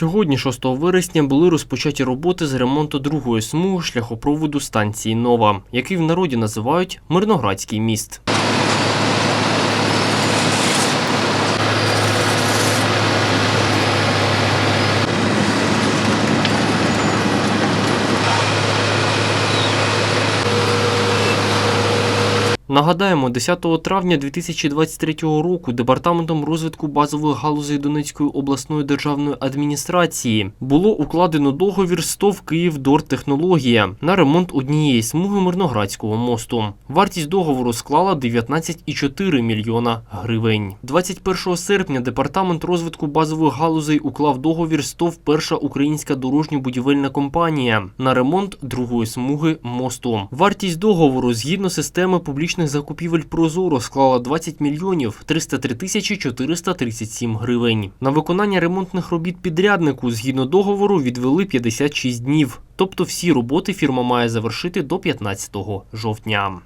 Сьогодні, 6 вересня, були розпочаті роботи з ремонту другої смуги шляхопроводу станції Нова, який в народі називають Мирноградський міст. Нагадаємо, 10 травня 2023 року департаментом розвитку базових галузей Донецької обласної державної адміністрації було укладено договір з ТОВ «Київдортехнологія» на ремонт однієї смуги Мирноградського мосту. Вартість договору склала 19,4 мільйона гривень. 21 серпня департамент розвитку базових галузей уклав договір з ТОВ «Перша українська дорожньо-будівельна компанія» на ремонт другої смуги мосту. Вартість договору згідно системи публічних закупівель Прозоро склала 20 мільйонів 303 тисячі 437 гривень. На виконання ремонтних робіт підряднику згідно договору відвели 56 днів. Тобто всі роботи фірма має завершити до 15 жовтня.